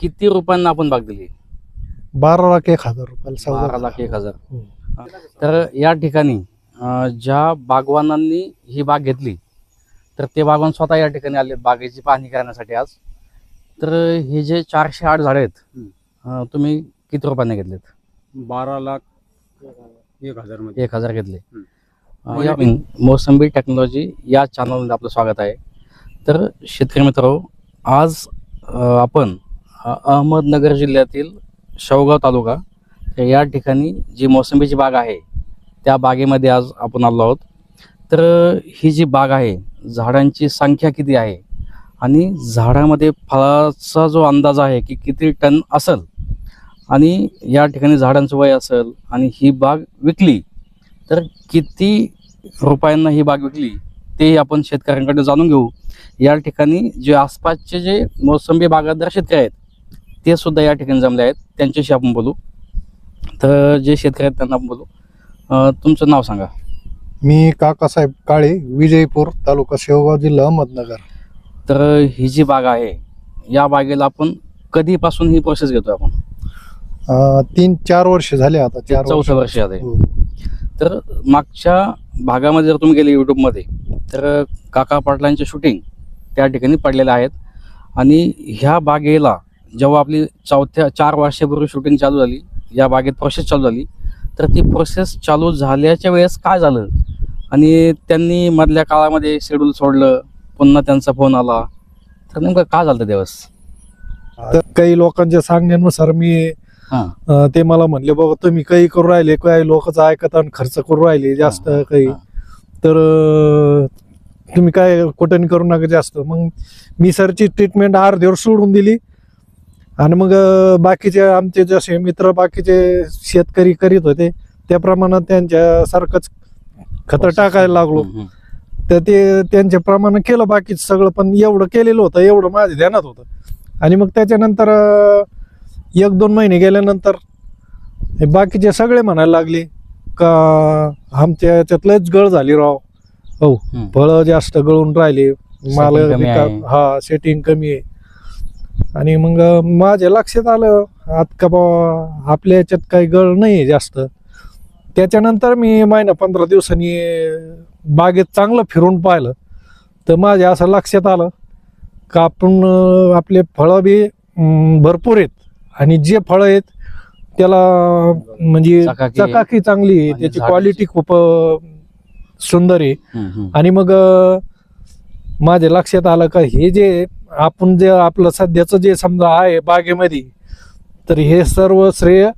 किती रुपयांना आपण बाग दिली? बारा लाख एक हजार रुपयाला सौदा बारा. लाख एक हजार. हो. तर या ठिकाणी अं, ज्या बागवानांनी ही बाग घेतली तर ते बागवान स्वतः या ठिकाणी आले बागेची पाहणी करण्यासाठी आज. तर हे जे चारशे आठ झाडे आहेत अं, तुम्ही किती रुपयांनी घेतलेत? बारा लाख एक हजारमध्ये. एक हजार घेतले. हम्म. अं, या मोसंबी टेक्नॉलॉजी या चॅनलमध्ये आपलं स्वागत आहे. तर शेतकरी मित्र आज अं, आपण अहमदनगर जिल्ह्यातील शेवगाव तालुका तर या ठिकाणी जी मोसंबीची बाग आहे त्या बागेमध्ये आज आपण आलो आहोत. तर ही जी बाग आहे झाडांची संख्या किती आहे? आणि झाडामध्ये फळाचा जो अंदाज आहे की किती टन असेल? आणि या ठिकाणी झाडांचं वय असेल आणि ही बाग विकली तर किती रुपयांना ही बाग विकली ते आपण शेतकऱ्यांकडे जाणून घेऊ. या ठिकाणी जे आसपासचे जे मोसंबी बागायतदार शेतकरी आहेत ते सुद्धा या ठिकाणी जमले आहेत. त्यांच्याशी आपण बोलू. तर जे शेतकरी आहेत त्यांना आपण बोलू. अं, तुमचं नाव सांगा. मी काकासाहेब काळे विजयपूर तालुका शेवगाव जिल्हा अहमदनगर. तर ही जी बाग आहे या बागेला आपण कधीपासून ही प्रोसेस घेतोय आपण? अं, तीन चार वर्ष झाले आता चार चौथं वर्ष. आहे हो. तर मागच्या भागामध्ये जर तुम्ही गेले युट्यूबमध्ये तर काका पाटलांचे शूटिंग त्या ठिकाणी पडलेले आहेत. आणि ह्या बागेला जेव्हा आपली चौथ्या चार वर्षापूर्वी शूटिंग चालू झाली या बागेत प्रोसेस चालू झाली तर ती प्रोसेस चालू झाल्याच्या वेळेस काय झालं? आणि त्यांनी मधल्या काळामध्ये शेड्यूल सोडलं पुन्हा त्यांचा फोन आला. तर नेमकं काय झालं दिवस? तर काही लोकांच्या सांगण्यानुसार मी ते मला म्हणले बाबा तुम्ही काही करू राहिले काही लोकांचं ऐकत आणि खर्च करू राहिले जास्त काही. तर तुम्ही काय कुठं करू नका जास्त. मग मी सरची ट्रीटमेंट अर्ध्यावर सोडून दिली. आणि मग बाकीचे आमचे जसे मित्र बाकीचे शेतकरी करीत होते त्याप्रमाणे त्यांच्यासारखंच खतं टाकायला लागलो. तर ते त्यांच्याप्रमाणे केलं बाकीचं सगळं पण एवढं केलेलं होतं एवढं माझ्या ध्यानात होतं आणि मग त्याच्यानंतर एक दोन महिने गेल्यानंतर बाकीचे सगळे म्हणायला लागले का आमच्या याच्यात लयच गळ झाली राव हो. फळं जास्त गळून राहिले माल. हा सेटिंग कमी आहे आणि मग माझ्या लक्षात आलं आत का बा आपल्या याच्यात काही गळ नाही जास्त. त्याच्यानंतर मी महिना पंधरा दिवसांनी बागेत चांगलं फिरून पाहिलं. तर माझ्या असं लक्षात आलं का आपण आपले फळं बी भरपूर आहेत. आणि जे फळं आहेत त्याला म्हणजे चकाकी चांगली त्याची क्वालिटी खूप सुंदर आहे. आणि मग माझ्या लक्षात आलं का हे जे आपण जे आपलं सध्याचं जे समजा आहे बागेमध्ये तर हे सर्व श्रेय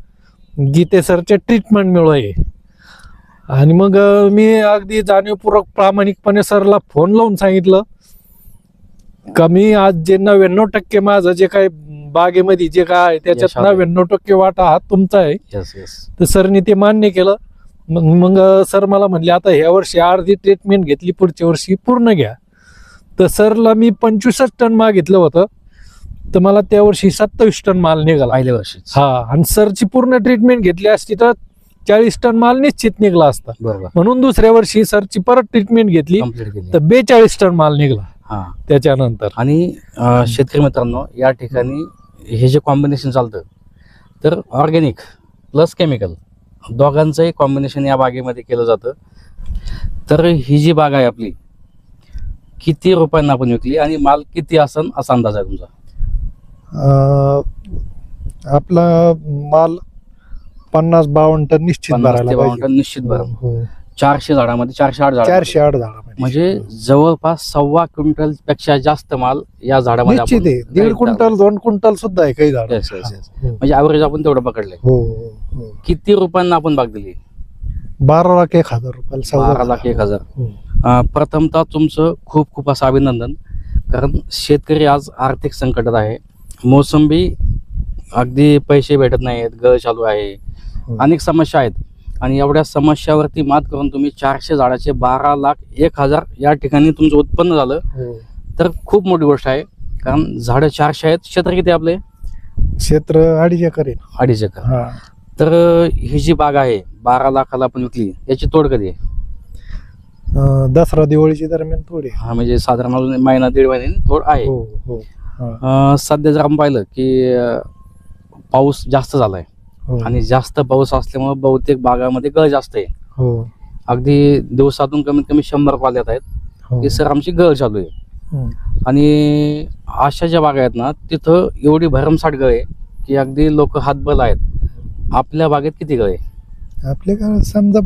गीते सरच्या ट्रीटमेंटमुळे आहे. आणि मग मी अगदी जाणीवपूर्वक प्रामाणिकपणे सरला फोन लावून सांगितलं का मी आज जे नव्याण्णव टक्के माझं जे काय बागेमध्ये जे काय आहे त्याच्यात. नव्याण्णव टक्के वाटा हा तुमचा आहे. तर सरनी ते मान्य केलं. मग मग सर मला म्हणले आता ह्या वर्षी अर्धी ट्रीटमेंट घेतली पुढच्या वर्षी पूर्ण घ्या. तर सरला मी पंचवीसच टन मागितलं होतं. तर मला त्या वर्षी सत्तावीस टन माल निघाला. पहिल्या वर्षी. हा आणि सरची पूर्ण ट्रीटमेंट घेतली असती तर चाळीस टन माल निश्चित निघला असता. बरोबर. म्हणून दुसऱ्या वर्षी सरची परत ट्रीटमेंट घेतली. केली. तर बेचाळीस टन माल निघला. हा. त्याच्यानंतर. आणि अं, शेतकरी मित्रांनो या ठिकाणी हे जे कॉम्बिनेशन चालतं तर ऑर्गॅनिक प्लस केमिकल दोघांचंही कॉम्बिनेशन या बागेमध्ये केलं जातं. तर ही जी बाग आहे आपली किती रुपयांना आपण विकली आणि माल किती असन असा अंदाज आहे तुमचा? अं, आपला माल पन्नास बावन्न टन निश्चित पन्नास ते भरायला बावन्न पाहिजे. टन निश्चित भरण हो. चारशे झाडामध्ये चारशे आठ झाड चारशे आठ झाडामध्ये. म्हणजे जवळपास सव्वा क्विंटलपेक्षा जास्त माल या झाडामध्ये निश्चित आहे. आपण- दीड क्विंटल दोन क्विंटल सुद्धा आहे काही झाड. Yes, yes, yes. म्हणजे ॲव्हरेज आपण तेवढं पकडलंय. हो हो, हो. किती रुपयांना आपण बाग दिली? बारा लाख एक हजार रुपयाला सौदा बारा झाला. लाख एक हजार. हो. प्रथमतः तुमचं खूप खूप असं अभिनंदन. कारण शेतकरी आज आर्थिक संकटात आहे. मोसंबी अगदी पैसे भेटत नाहीत गळ चालू आहे. हो. अनेक समस्या आहेत. आणि एवढ्या समस्यावरती मात करून तुम्ही चारशे झाडाचे बारा लाख एक हजार या ठिकाणी तुमचं उत्पन्न झालं. हो. तर खूप मोठी गोष्ट आहे. कारण झाडं चारशे आहेत. क्षेत्र किती आपले? क्षेत्र अडीच एकर आहे. अडीच एकर. तर ही जी बाग आहे बारा लाखाला आपण विकली याची तोड कधी आहे? अं, दसरा दिवाळीच्या दरम्यान थोडी. हा म्हणजे साधारण अजून महिना दीड महिने तोड आहे. हो हो. हा. अं, सध्या जर आपण पाहिलं की अं, पाऊस जास्त झालाय. हो. आणि जास्त पाऊस असल्यामुळे बहुतेक बागामध्ये गळ जास्त आहे. हो. अगदी दिवसातून कमीत कमी शंभर कॉल येत आहेत. हो. की सर आमची गळ चालू आहे. हम्म. आणि अशा ज्या बागा आहेत ना तिथं एवढी भरमसाठ गळ आहे की अगदी लोक हातबल आहेत. आपल्या बागेत किती गळ आहे? आपले काय समजा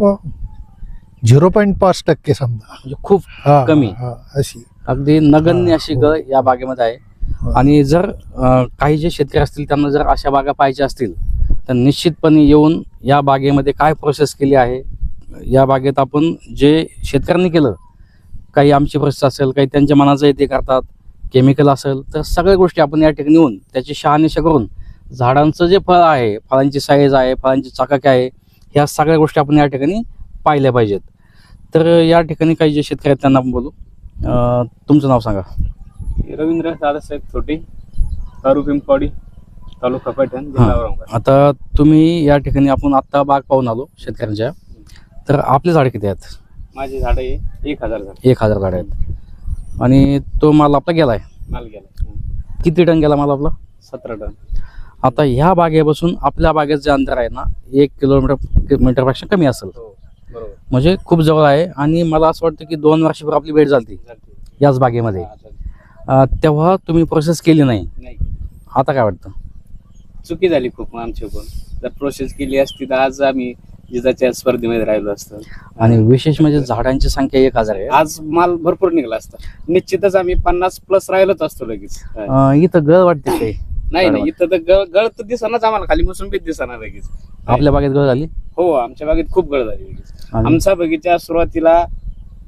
झिरो पॉईंट पाच टक्के समजा म्हणजे खूप हा, कमी. हा, अशी अगदी नगण्य अशी हो. गळ या बागेमध्ये आहे हा. आणि जर अं, काही जे शेतकरी असतील त्यांना जर अशा बागा पाहिजे असतील तर निश्चितपणे येऊन या बागेमध्ये काय प्रोसेस केली आहे या बागेत आपण जे शेतकऱ्यांनी केलं काही आमची प्रोसेस असेल काही त्यांच्या मनाचं ते करतात केमिकल असेल तर सगळ्या गोष्टी आपण या ठिकाणी येऊन त्याची शहानिशा करून झाडांचं जे फळ आहे फळांची साईज आहे फळांची चाकाकी आहे ह्या सगळ्या गोष्टी आपण या ठिकाणी पाहिल्या पाहिजेत तर या ठिकाणी काही जे शेतकरी आहेत त्यांना आपण बोलू. अं, तुमचं नाव सांगा. रवींद्र दादासाहेब थोटे तालुका पिंपवाडी तालुका पैठण जिल्हा औरंगाबाद. आता तुम्ही या ठिकाणी आपण आत्ता बाग पाहून आलो शेतकऱ्यांच्या. तर आपले झाड किती आहेत? माझे झाड आहे एक हजार झाड. एक हजार झाड आहेत. आणि तो माल आपला गेलाय? माल गेला हं. किती टन गेला माल आपला? सतरा टन. आता ह्या बागेपासून आपल्या बागेत जे अंतर आहे ना एक किलोमीटर मीटरपेक्षा कमी असेल. हो. म्हणजे खूप जवळ आहे आणि मला असं वाटतं की दोन वर्षापूर्वी आपली भेट झाली. याच बागेमध्ये. तेव्हा तुम्ही प्रोसेस केली नाही. नाही. आता काय वाटतं? चुकी झाली खूप आमच्याकडून जर प्रोसेस केली असती तर आज आम्ही जिजाच्या स्पर्धेमध्ये राहिलो असतो. आणि विशेष म्हणजे झाडांची संख्या एक हजार आहे. आज माल भरपूर निघाला असता. निश्चितच आम्ही पन्नास प्लस राहिलोच असतो लगेच. इथं गळ वाटते काही नाही नाही इथं तर गळ गळ तर दिसणारच आम्हाला. खाली मोसंबीत दिसणार लगेच. आपल्या बागेत गळ झाली? हो आमच्या बागेत खूप गळ झाली लगेच. आमचा बगीचा सुरुवातीला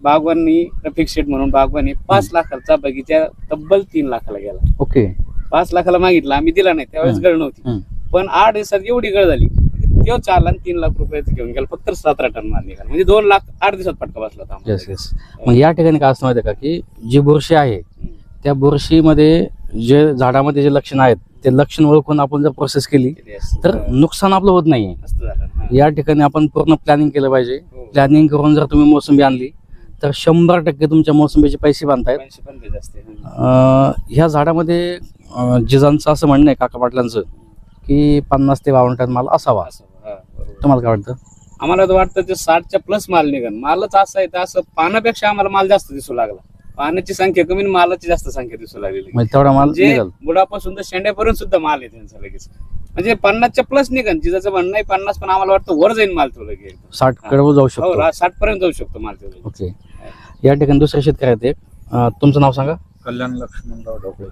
बागवानी रफिक शेट म्हणून बागवानी पाच लाखाचा बगीचा तब्बल तीन लाखाला गेला ओके पाच लाखाला मागितला आम्ही दिला नाही त्यावेळेस. गळ नव्हती. पण आठ दिवसात एवढी गळ झाली तेव्हा चार लाख तीन लाख रुपये घेऊन गेला फक्त सतरा टन माल निघाला म्हणजे दोन लाख आठ दिवसात फटका बसला होता आम्हाला. येस येस मग या ठिकाणी काय असतं माहिती का की जी बुरशी आहे. त्या बुरशीमध्ये जे झाडामध्ये जे लक्षण आहेत ते लक्षण ओळखून आपण जर प्रोसेस केली. तर नुकसान आपलं होत नाहीये मस्त झालं हा. या ठिकाणी आपण पूर्ण प्लॅनिंग केलं पाहिजे हो. प्लॅनिंग करून जर तुम्ही मोसंबी आणली तर शंभर टक्के तुमच्या मोसंबीचे पैसे बांधतायत हा. ह्या झाडामध्ये जिजांचं असं म्हणणं आहे काका पाटलांचं की पन्नास ते बावन्न टन माल असावा हा. तुम्हाला काय वाटतं आम्हाला तर वाटतं ते साठच्या प्लस माल निघन मालच असं आहे तर असं पानापेक्षा आम्हाला माल जास्त दिसू लागला पानाची संख्या कमी आणि मालाची जास्त संख्या दिसू लागली म्हणजे तेवढा माल म्हणजे निघाल. बुडापासून तर शेंड्यापर्यंत सुद्धा माल आहे त्यांचा लगेच. म्हणजे पन्नासच्या प्लस निघन जिजाचं म्हणणं आहे पन्नास पण आम्हाला वाटतं वर जाईल माल तो लगेच. साठ कडव जाऊ हो शकतो. साठ पर्यंत जाऊ शकतो माल तो लगेच. ओके. या ठिकाणी दुसरे शेतकरी आहेत एक अं, तुमचं नाव सांगा? कल्याण लक्ष्मणराव ढोकळे.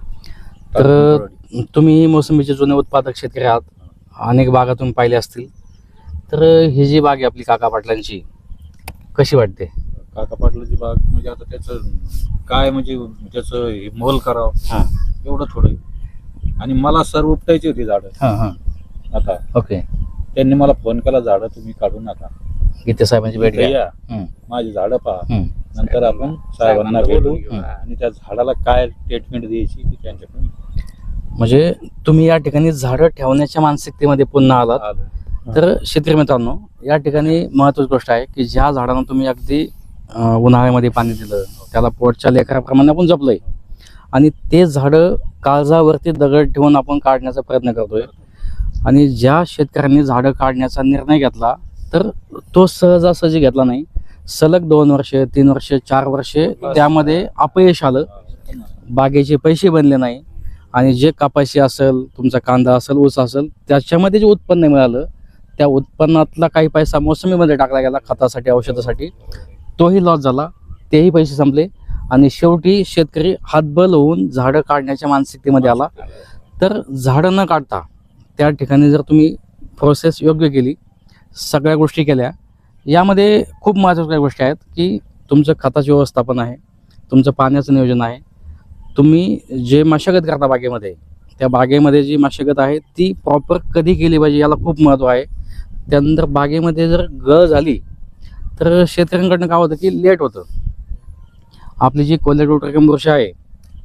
तर तुम्ही मोसंबीचे जुने उत्पादक शेतकरी आहात. अनेक बागा तुम्ही पाहिल्या असतील. तर ही जी बाग आहे आपली काका पाटलांची कशी वाटते? काका पाटलाची बाग म्हणजे आता त्याचं काय म्हणजे त्याचं हे मोल करावं? हा. एवढं थोडं. आणि मला सर्व उपटायची होती झाडं. हां हां. आता ओके. त्यांनी मला फोन केला झाडं तुम्ही काढू नका. गीते साहेबांची भेट घ्या. या माझी झाडं पहा. नंतर आपण साहेबांना भेटू. आणि त्या झाडाला काय ट्रीटमेंट द्यायची ती त्यांच्याकडून म्हणजे तुम्ही या ठिकाणी झाडं ठेवण्याच्या मानसिकतेमध्ये पुन्हा आलात. आलो. तर शेतकरी मित्रांनो या ठिकाणी महत्वाची गोष्ट आहे की ज्या झाडांना तुम्ही अगदी उन्हाळ्यामध्ये पाणी दिलं. त्याला पोटच्या लेकराप्रमाणे आपण जपलंय. आणि ते झाडं काळजावरती दगड ठेवून आपण काढण्याचा प्रयत्न करतोय. आणि ज्या शेतकऱ्यांनी झाडं काढण्याचा निर्णय घेतला तर तो सहजासहजी घेतला नाही. सलग दोन वर्ष तीन वर्ष चार वर्षे त्यामध्ये अपयश आलं. बागेचे पैसे बनले नाही. आणि जे कपाशी असेल तुमचा कांदा असेल ऊस असेल त्याच्यामध्ये जे उत्पन्न मिळालं त्या उत्पन्नातला काही पैसा मोसमीमध्ये टाकला गेला खतासाठी औषधासाठी. तोही लॉस झाला. तेही पैसे संपले. आणि शेवटी शेतकरी हातबल होऊन झाडं काढण्याच्या मानसिकतेमध्ये आला. तर झाडं न काढता त्या ठिकाणी जर तुम्ही प्रोसेस योग्य केली सगळ्या गोष्टी केल्या यामध्ये खूप महत्त्वाच्या गोष्टी आहेत की तुमचं खताचे व्यवस्थापन आहे तुमचं पाण्याचं नियोजन आहे. तुम्ही जे मशागत करता बागेमध्ये त्या बागेमध्ये जी मशागत आहे ती प्रॉपर कधी केली पाहिजे याला खूप महत्त्व आहे. त्यानंतर बागेमध्ये जर गळ झाली तर शेतकऱ्यांकडनं काय होतं की लेट होतं. आपली जी कोलेटोट्रकम वृक्ष आहे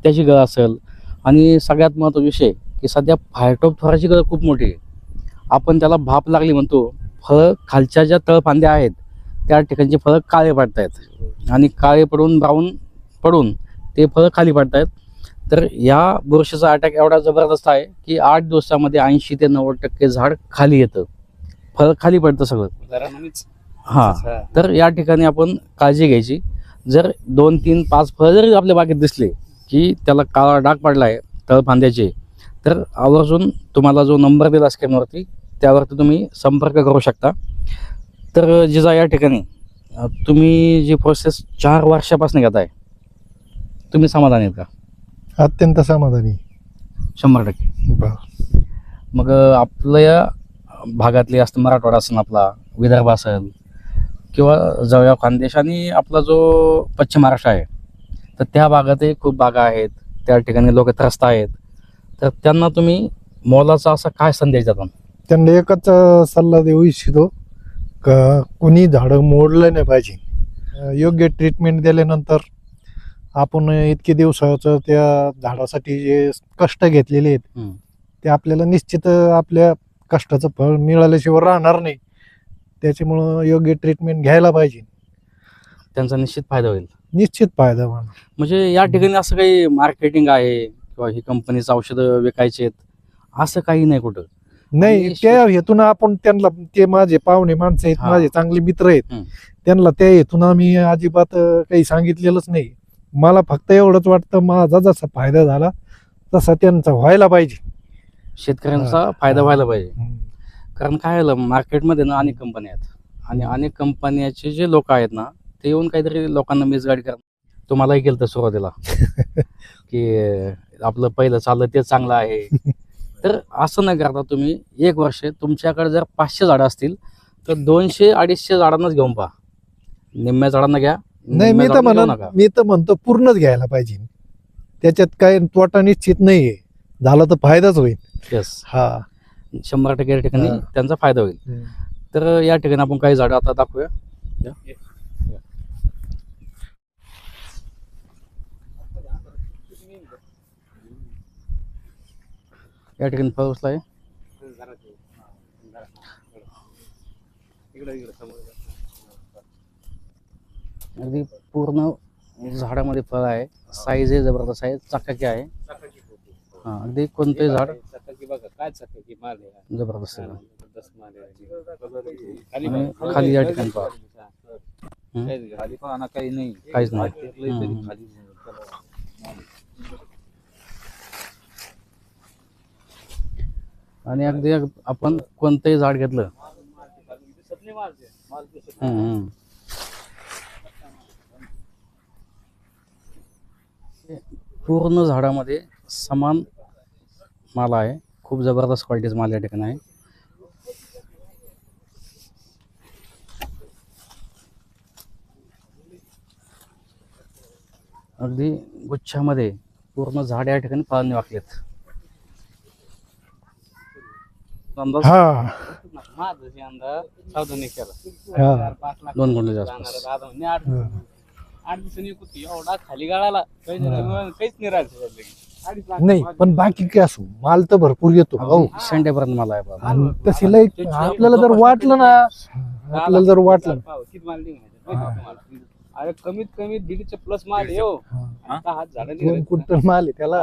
त्याची गळ असेल. आणि सगळ्यात महत्त्वाचा विषय की सध्या फायटोपथोराची गळ खूप मोठी आहे. आपण त्याला भाप लागली म्हणतो फळं खालच्या ज्या तळफांद्या आहेत त्या ठिकाणचे फळं काळे पडत आहेत आणि काळे पडून ब्राऊन पडून ते फळं खाली पाडत आहेत तर या बुरशीचा अटॅक एवढा जबरदस्त आहे की आठ दिवसामध्ये ऐंशी ते नव्वद टक्के झाड खाली येतं. फळ खाली पडतं सगळं. हां. तर या ठिकाणी आपण काळजी घ्यायची. जर दोन तीन पाच फळं जरी आपल्या बागेत दिसले की त्याला काळा डाग पडला आहे तळफांद्याचे तर आवर्जून तुम्हाला जो नंबर दिला स्क्रीनवरती त्यावरती तुम्ही संपर्क करू शकता. तर जिजा या ठिकाणी तुम्ही जी प्रोसेस चार वर्षापासून घेताय तुम्ही समाधानी आहेत का? अत्यंत समाधानी. शंभर टक्के. बर. मग आपल्या भागातली असतं मराठवाडा असेल आपला विदर्भ असेल किंवा जवळ खानदेश आणि आपला जो पश्चिम महाराष्ट्र आहे तर त्या भागातही खूप बागा आहेत. त्या ठिकाणी लोक त्रस्त आहेत. तर त्यांना तुम्ही मोलाचा असा काय संदेश देता त्यांना एकच सल्ला देऊ इच्छितो का कोणी झाडं मोडलं नाही पाहिजे. योग्य ट्रीटमेंट दिल्यानंतर आपण इतके दिवसाचं त्या झाडासाठी जे कष्ट घेतलेले आहेत. ते आपल्याला निश्चित आपल्या कष्टाचं फळ मिळाल्याशिवाय राहणार नाही. त्याच्यामुळं योग्य ट्रीटमेंट घ्यायला पाहिजे. त्यांचा निश्चित फायदा होईल. निश्चित फायदा होणार. म्हणजे या ठिकाणी असं काही मार्केटिंग आहे किंवा ही कंपनीचं औषधं विकायचे आहेत असं काही नाही कुठं. नाही आणि त्या हेतून आपण त्यांना ते माझे पाहुणे माणसं आहेत हा. माझे चांगले मित्र आहेत हम्म. त्यांना त्या हेतून आम्ही अजिबात अं, काही सांगितलेलंच नाही. मला फक्त एवढंच वाटतं माझा जसा फायदा झाला तसा त्यांचा व्हायला पाहिजे. शेतकऱ्यांचा फायदा व्हायला पाहिजे. कारण काय झालं मार्केटमध्ये ना अनेक कंपन्या आहेत. आणि अनेक कंपन्याचे जे लोक आहेत ना ते येऊन काहीतरी लोकांना मिसगाईड करतात तुम्हालाही केलं तर सुरुवातीला. की आपलं पहिलं चाललं ते चांगलं आहे. तर असं न करता तुम्ही एक वर्ष तुमच्याकडे जर पाचशे झाडं असतील तर दोनशे अडीचशे झाडांनाच घेऊन पहा. निम्म्या झाडांना घ्या नाही मी तर म्हणा. मी तर म्हणतो पूर्णच घ्यायला पाहिजे. त्याच्यात काय तोटा निश्चित नाहीये. झाला तर फायदाच होईल. हा. शंभर टक्के या ठिकाणी हा. त्यांचा फायदा होईल. तर या ठिकाणी आपण काही झाडं आता दाखवूया. या. या ठिकाणी फळ उचला आहे. अगदी पूर्ण झाडामध्ये फळ आहे. साईज आहे जबरदस्त आहे. चकाकी आहे. हा अगदी कोणतंही झाड चकाकी बघा काय चकाकी माल आहे जबरदस्त आहे जबरदस्त माल आहे. खाली आणि बघा. खाली या ठिकाणी पहा. काहीच. खाली पाहणं काही नाही काहीच नाही. पेरलंय तरी हम्म. खाली आणि अगदी आपण कोणतंही झाड घेतलं दिसत नाही माल ते. माल दिसत हम्म, हम्म. पूर्ण झाडामध्ये समान माल आहे खूप जबरदस्त क्वालिटीचा माल या ठिकाणी आहे. अगदी गुच्छामध्ये पूर्ण झाड या ठिकाणी फळांनी वाकलेत. अंदाज माझं जे अंदाज सावधानी केला. चार, पाच लाख दोन. दादा म्हणे आठ. आठ दिवसांनी एवढा खाली गाळाला. काहीच काहीच नाही पण बाकी काय असो माल तर भरपूर येतो हो. अगदी शेंड्यापर्यंत माल आहे बाबा. आणि तशी लई आपल्याला जर वाटलं ना आपल्याला जर वाटलं किती माल? अरे कमीत कमी दीडच्या प्लस माल आहे हो. आता हात झाडं दोन. क्विंटल माल आहे त्याला.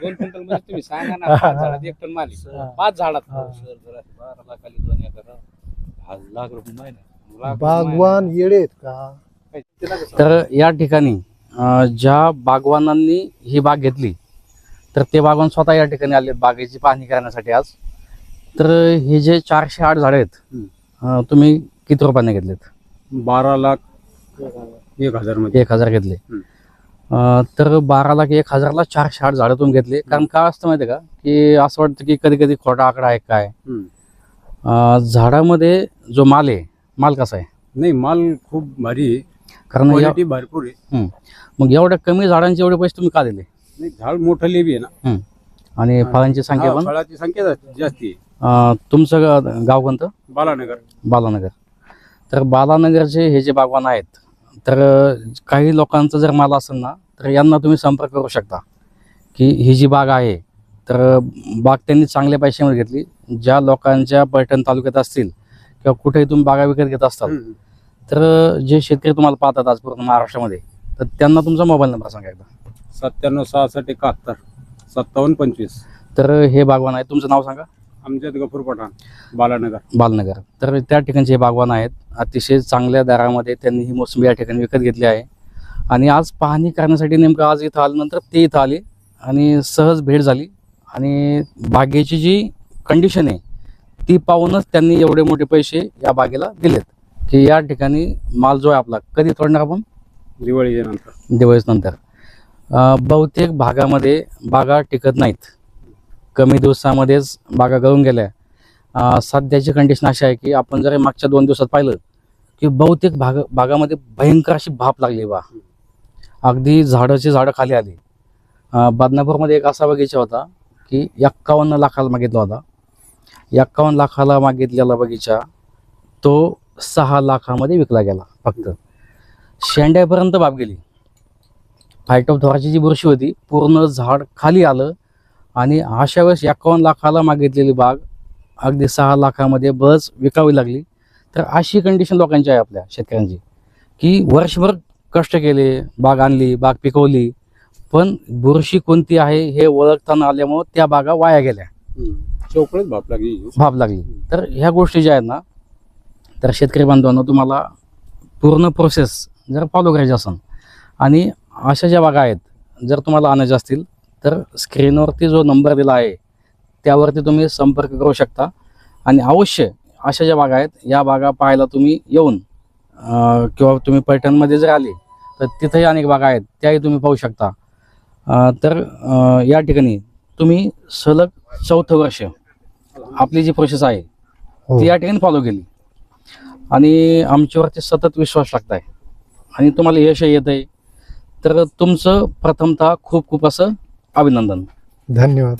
दोन क्विंटल म्हणजे तुम्ही सांगा ना पाच झाडात एक टन माल आहे. पाच झाडात. सर जरा बारा लाखाली दोन एकर. दहा लाख रुपये महिना लाख बागवान येडे का. तर या ठिकाणी ज्या बागवानांनी ही बाग घेतली तर ते बागवान स्वतः या ठिकाणी आले बागेची पाहणी करण्यासाठी आज. तर हे जे चारशे आठ झाडं आहेत तुम्ही किती रुपयाने घेतलेत? बारा लाख एक हजारमध्ये. एक हजार घेतले. तर बारा लाख एक हजारला चारशे आठ झाडं तुम्ही घेतले. कारण काय असतं माहिती का? की असं वाटतं की कधी कधी खोटा आकडा आहे काय? झाडामध्ये जो माल आहे माल कसा आहे? नाही माल खूप भारी आहे. कारण भरपूर आहे. मग एवढ्या कमी झाडांचे एवढे पैसे तुम्ही का दिले? नाही झाड मोठं लेबी आहे ना. आणि फळांची संख्या हा, पण? फळाची संख्या जास्त- जास्ती आहे. अं, तुमचं गा- गाव कोणतं? बालानगर. बालानगर. तर बालानगरचे हे जे बागवान आहेत तर अं, काही लोकांचं जर माल असेल ना तर यांना तुम्ही संपर्क करू शकता. की ही जी बाग आहे तर अं, बाग त्यांनी चांगल्या पैशामध्ये घेतली. ज्या लोकांच्या पैठण तालुक्यात असतील किंवा कुठेही तुम्ही बागा विकत घेत असताल हम्म. तर अं, जे शेतकरी तुम्हाला पाहतात आज पूर्ण महाराष्ट्रामध्ये तर त्यांना तुमचा मोबाईल नंबर सांगा एकदा. सत्त्याण्णव सहासष्ट एकाहत्तर सत्तावन्न पंचवीस. तर हे बागवान आहे तुमचं नाव सांगा. आमच्यात गफूर पठाण बालानगर. बालनगर. तर त्या ठिकाणचे हे बागवान आहेत. अतिशय चांगल्या दरामध्ये त्यांनी ही मोसंबी या ठिकाणी विकत घेतली आहे. आणि आज पाहणी करण्यासाठी नेमकं आज इथं आल्यानंतर ते इथं आले आणि सहज भेट झाली. आणि बागेची जी कंडिशन आहे ती पाहूनच त्यांनी एवढे मोठे पैसे या बागेला दिलेत. की या ठिकाणी माल जो आहे आपला कधी तोडणार आपण? दिवाळीच्या नंतर. दिवाळीच नंतर. बहुतेक भागामध्ये बागा टिकत नाहीत. कमी दिवसामध्येच बागा गळून गेल्या. सध्याची कंडिशन अशी आहे की आपण जर मागच्या दोन दिवसात पाहिलं की बहुतेक भाग भागामध्ये भयंकर अशी भाप लागली बा. अगदी झाडाची झाडं खाली आली. बदनापूरमध्ये एक असा बगीचा होता की एक्कावन्न लाखाला मागितला होता. एक्कावन्न लाखाला मागितलेला बगीचा तो सहा लाखामध्ये विकला गेला फक्त. शेंड्यापर्यंत बाप गेली. फायटोथोराची जी बुरशी होती पूर्ण झाड खाली आलं आणि अशा वेळेस एकावन्न लाखाला मागितलेली बाग अगदी सहा लाखामध्ये बस विकावी लागली. तर अशी कंडिशन लोकांची आहे आपल्या शेतकऱ्यांची की वर्षभर कष्ट केले बाग आणली बाग पिकवली पण बुरशी कोणती आहे हे ओळखताना आल्यामुळं त्या बागा वाया गेल्या. चौकळच भाप लागली. भाप लागली. तर ह्या गोष्टी ज्या आहेत ना तर शेतकरी बांधवांनो तुम्हाला पूर्ण प्रोसेस जर फॉलो करायची असेल आणि अशा ज्या बागा आहेत जर तुम्हाला आणायच्या असतील तर स्क्रीनवरती जो नंबर दिला आहे त्यावरती तुम्ही संपर्क करू शकता. आणि अवश्य अशा ज्या बागा आहेत या बागा पाहायला तुम्ही येऊन किंवा तुम्ही पैठणमध्ये जर आले तर तिथंही अनेक बागा आहेत त्याही तुम्ही पाहू शकता. तर या ठिकाणी तुम्ही सलग चौथं वर्ष आपली जी प्रोसेस आहे हो. ती या ठिकाणी फॉलो केली. आणि आमच्यावरती सतत विश्वास टाकताय. आणि तुम्हाला यश येत आहे तर तुमचं प्रथमतः खूप खूप असं अभिनंदन. धन्यवाद.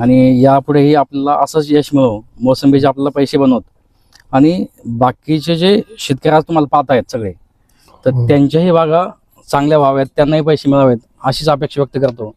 आणि यापुढेही आपल्याला असंच यश मिळो. मोसंबीचे आपल्याला पैसे बनवत आणि बाकीचे जे शेतकरी आज तुम्हाला पाहत आहेत सगळे तर हो. त्यांच्याही बागा चांगल्या व्हाव्यात त्यांनाही पैसे मिळावेत अशीच अपेक्षा व्यक्त करतो.